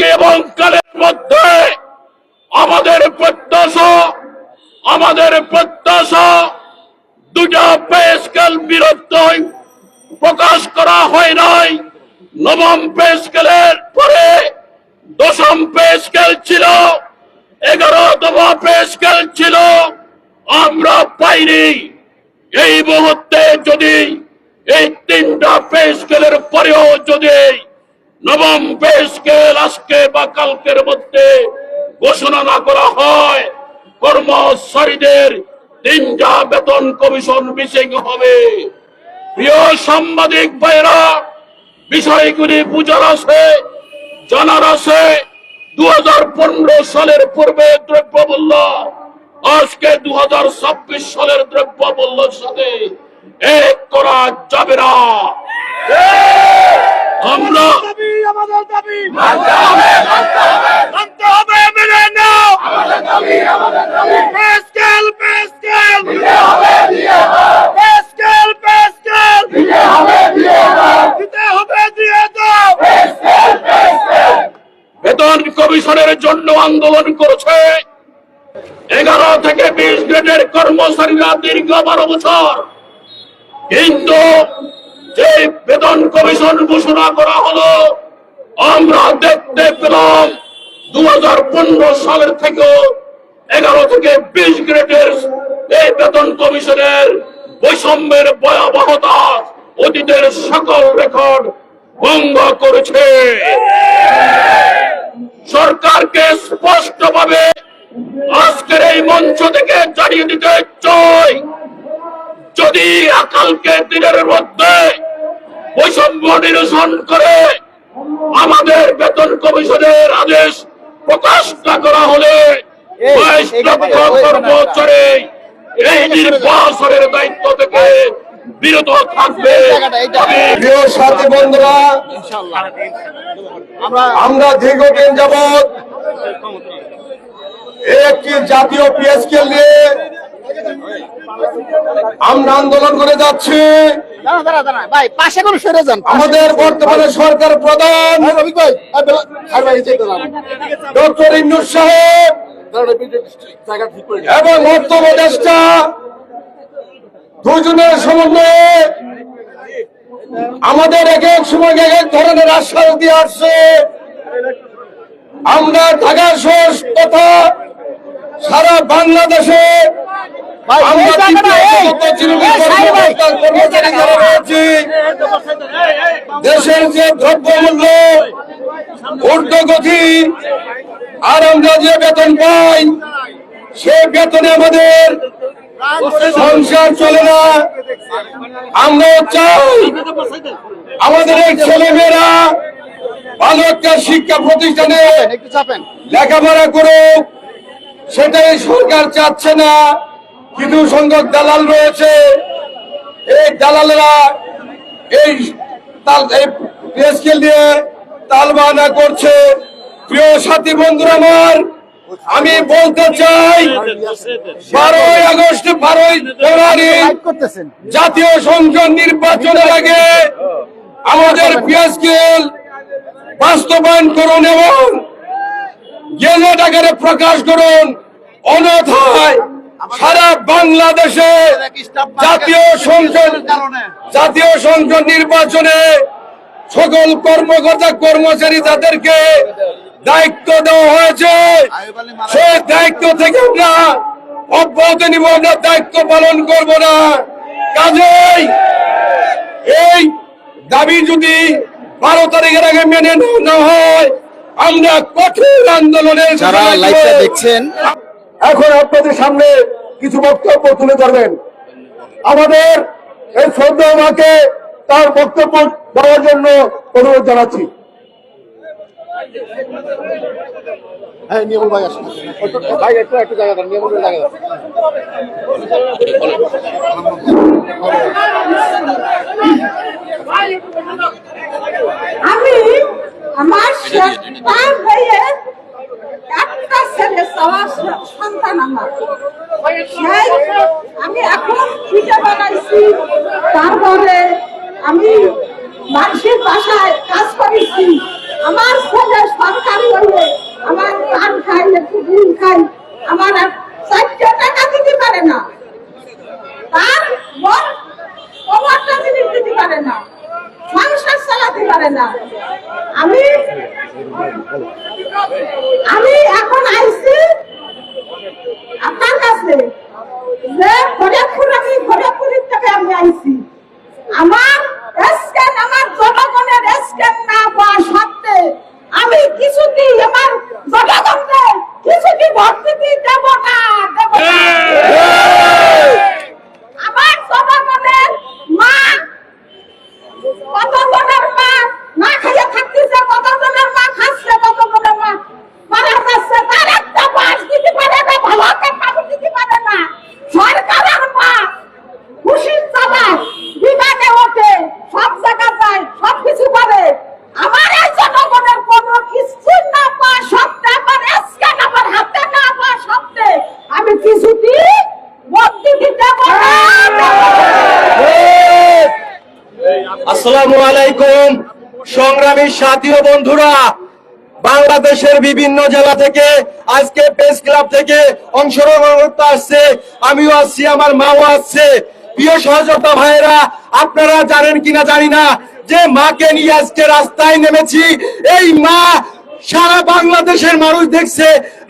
আজকে এবং কালের মধ্যে আমাদের প্রত্যাশা আমাদের প্রত্যাশা দুটা পে স্কেল বিরুদ্ধ প্রকাশ করা হয় নাই। নবম পে স্কেলের পরে দশম পে স্কেল ছিল, এগারোতম পে স্কেল ছিল, আমরা পাইনি। এই মুহূর্তে যদি এই তিনটা পে স্কেলের পরেও যদি নবম পে স্কেল আজকে বা কালকের মধ্যে ঘোষণা না করা হয়, কর্মচারীদের তিনটা বেতন কমিশন মিসিং হবে। প্রিয় সাংবাদিক ভাইরা বিষয়গুলি বুঝার আছে, জানার আছে। দু হাজার পনেরো সালের পূর্বে দ্রব্য মূল্য আজকে দু হাজার ছাব্বিশ সালের দ্রব্য মূল্যের সাথে এক করা যাবে না। আমরা আমাদের দাবি। মানতে হবে, মানতে হবে। মানতে হবে মেনে নাও। Pay scale pay scale pay scale pay scale দিতে হবে দিয়ে দাও। বেতন কমিশনের জন্য আন্দোলন করেছে। এগারো থেকে বিশ গ্রেডের কর্মচারীরা দীর্ঘ বারো বছর। কিন্তু যে বেতন কমিশন ঘোষণা করা হলো, আমরা দেখতে পেলাম দু সালের থেকেও এগারো থেকে বিশ গ্রেডের এই বেতন কমিশনের বৈষম্যের ভয়াবহতা অতীতের সকল রেকর্ড ভঙ্গ করেছে। সরকারকে স্পষ্টভাবে আজকের এই মঞ্চ থেকে জানিয়ে দিতে চাই যদি আকালকে দিনের মধ্যে বৈষম্য নিরসন করে আমাদের বেতন কমিশনের আদেশ প্রকাশ না করা হলে বাইশ লক্ষ কর্মচারী এই নির্বাচনের দায়িত্ব থেকে বিরত থাকবে। আমি প্রিয় সাথী বন্ধুরা আমরা দীর্ঘদিন যাবৎ একটি জাতীয় পিএসকেল নিয়ে আমরা আন্দোলন করে যাচ্ছি। আমাদের বর্তমানে সরকার প্রধান। ডক্টর ইন্নুর সাহেব এবং অর্থ উপদেষ্টা দুজনের সমন্বয়ে আমাদের এক এক সময় এক এক ধরনের আশ্বাস দিয়ে আসছে। আমরা ঢাকা শহর তথা সারা বাংলাদেশে দেশের যে দ্রব্যমূল্য ঊর্ধ্বগতি আর আমরা যে বেতন পাই সে বেতনে আমাদের সংসার চলে না। আমরা চাই আমাদের এই ছেলেমেয়েরা ভালো একটা শিক্ষা প্রতিষ্ঠানে লেখাপড়া করুক সেটাই সরকার চাচ্ছে না। কিছু সংখ্যক দালাল রয়েছে। এই দালালেরা এই দিয়ে তালবানা করছে। প্রিয় সাথী বন্ধুরা আমার, আমি বলতে চাই, বারোই আগস্ট, বারোই ফেব্রুয়ারি জাতীয় সংসদ নির্বাচনের আগে আমাদের পিএসকেল বাস্তবায়ন করুন এবং গেজেট প্রকাশ করুন। অন্যথায় সারা বাংলাদেশে জাতীয় সংসদ জাতীয় সংসদ নির্বাচনে সকল কর্মকর্তা কর্মচারী যাদেরকে দায়িত্ব দেওয়া হয়েছে সেই দায়িত্ব থেকে আমরা অব্যাহত নিব আমরা দায়িত্ব পালন করব না। কাজেই এই দাবি যদি বারো তারিখের আগে মেনে নেওয়া না হয় আমরা কঠোর আন্দোলনে যারা লাইভটা দেখছেন এখন আপনাদের সামনে কিছু বক্তব্য তুলে ধরবেন। আমাদের এই শ্রদ্ধা মাকে তার বক্তব্য দেওয়ার জন্য অনুরোধ জানাচ্ছি। হ্যাঁ নিয়মল ভাই আসুন। ভাই একটু একটু জায়গা দেন নিয়মল ভাই জায়গা আমি আমার তার হয়ে একটা ছেলে চাওয়া সন্তান আমার সেই আমি এখন পিঠে বানাইছি তারপরে আমি মানুষের বাসায় কাজ করেছি আমার ছেলে সরকারি হয়ে আমার পান খাই একটু ডিম খাই আমার আর চারটে টাকা দিতে পারে না তার বর ওভারটা জিনিস দিতে পারে না সংসার চালাতে পারে না আমি আমি এখন আইছি আপনার কাছে যে ফরিয়াদপুর আমি ফরিয়াদপুরের থেকে আমি আইছি আমার স্ক্যান আমার জনগণের স্ক্যান না পাওয়া সত্ত্বে আমি কিছুটি আমার জনগণকে কিছুটি ভোট দিতে দেব না দেব না আমার জনগণের মা কতজনের মা না খাইয়ে থাকতেছে কতজনের মা খাচ্ছে কতজনের মা মারা যাচ্ছে তার একটা বাস দিতে পারে না ভালো একটা কাপড় দিতে পারে না সরকারের মা খুশির চালায় বিমানে ওঠে সব জায়গা যায় সব কিছু করে আমার এই জনগণের কোনো কিছু না পাওয়া সত্ত্বে আমার স্ক্যান আমার হাতে না পাওয়া সত্ত্বে আমি কিছুটি ভোট দিতে দেবো না দেবো না। আসসালামু আলাইকুম। সংগ্রামী সাথী ও বন্ধুরা, বাংলাদেশের বিভিন্ন জেলা থেকে, আজকে প্রেস ক্লাব থেকে অংশগ্রহণ করতে আসছে। আমিও আসছি আমার মাও আসছে প্রিয় সহযোগিতা ভাইয়েরা, আপনারা জানেন কিনা জানি না, যে মাকে নিয়ে আজকে রাস্তায় নেমেছি, এই মা সারা বাংলাদেশের মানুষ দেখছে,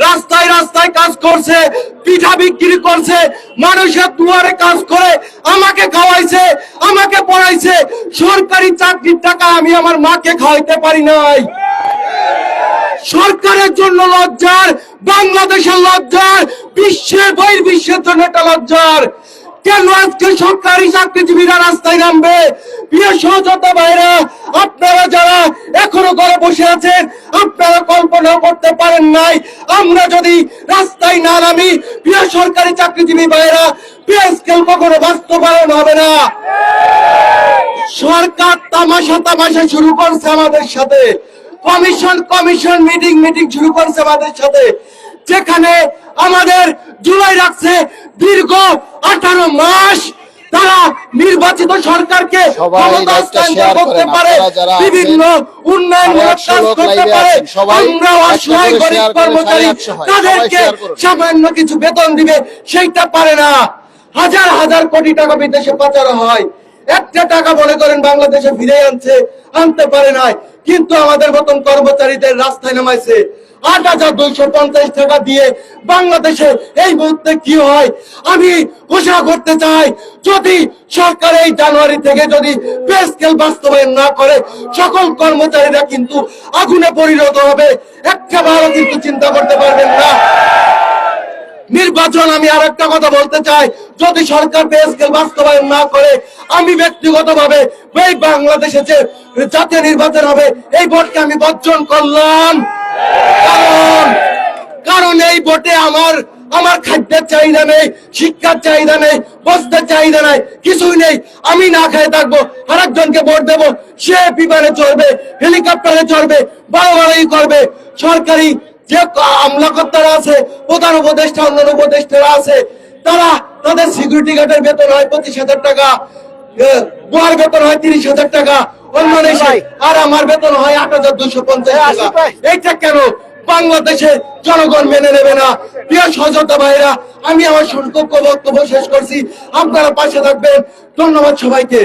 রাস্তায় রাস্তায় কাজ করছে, পিঠা বিক্রি করছে, মানুষের দুয়ারে কাজ করে, আমাকে খাওয়াইছে, আমাকে পড়াইছে, সরকারি চাকরির টাকা আমি আমার মাকে খাওয়াইতে পারি নাই। সরকারের জন্য লজ্জার, বাংলাদেশের লজ্জার, বিশ্বের বহির্বিশ্বের জন্য একটা লজ্জার। কেন আজকে সরকারি চাকরিজীবীরা রাস্তায় নামবে? প্রিয় সহযোদ্ধা ভাইরা আপনারা যারা এখনও ঘরে বসে আছেন আপনারা কল্পনা করতে পারেন নাই। আমরা যদি রাস্তায় না নামি প্রিয় সরকারি চাকরিজীবী ভাইরা প্রিয় স্কেল কখনো বাস্তবায়ন হবে না। সরকার তামাশা তামাশা শুরু করছে আমাদের সাথে। কমিশন কমিশন মিটিং মিটিং শুরু করছে আমাদের সাথে। যেখানে আমাদের জুলাই রাখছে দীর্ঘ আঠারো মাস। তারা নির্বাচিত সরকারকে করতে পারে বিভিন্ন উন্নয়নমূলক কাজ করতে পারে আমরা অসহায় গরিব কর্মচারী সাড়ে আটশো। সবাই তাদেরকে সামান্য কিছু বেতন দিবে সেইটা পারে না। হাজার হাজার কোটি টাকা বিদেশে পাচার হয়। একটা টাকা মনে করেন বাংলাদেশে ফিরে আনছে আনতে পারে নাই। কিন্তু আমাদের মতন কর্মচারীদের রাস্তায় নামাইছে। আট হাজার দুইশো পঞ্চাশ টাকা দিয়ে বাংলাদেশে এই মুহূর্তে কি হয়? আমি ঘোষণা করতে চাই, যদি সরকার এই জানুয়ারি থেকে যদি পে স্কেল বাস্তবায়ন না করে, সকল কর্মচারীরা কিন্তু আগুনে পরিণত হবে। কিন্তু চিন্তা করতে পারবেন না। নির্বাচন, আমি আর একটা কথা বলতে চাই, যদি সরকার পে স্কেল বাস্তবায়ন না করে, আমি ব্যক্তিগতভাবে এই বাংলাদেশে যে জাতীয় নির্বাচন হবে, এই ভোটকে আমি বর্জন করলাম। কারণ এই ভোটে আমার আমার খাদ্যের চাহিদা নেই, শিক্ষার চাহিদা নেই, বস্ত্রের চাহিদা নেই, কিছুই নেই। আমি না খেয়ে থাকব, আরেকজনকে ভোট দেবো, সে বিমানে চড়বে, হেলিকপ্টারে চড়বে, বাড়াবাড়ি করবে। সরকারি যে আমলাকর্তারা আছে, প্রধান উপদেষ্টা, অন্যান্য উপদেষ্টারা আছে, তারা তাদের সিকিউরিটি গার্ডের বেতন হয় পঁচিশ হাজার টাকা গোয়ার বেতন হয় তিরিশ হাজার টাকা অন্য দেশে আর আমার বেতন হয় আট হাজার দুশো পঞ্চাশ টাকা। এইটা কেন বাংলাদেশে জনগণ মেনে নেবে না? প্রিয় সহযোদ্ধা ভাইরা আমি আমার সংক্ষিপ্ত বক্তব্য শেষ করছি। আপনারা পাশে থাকবেন। ধন্যবাদ সবাইকে।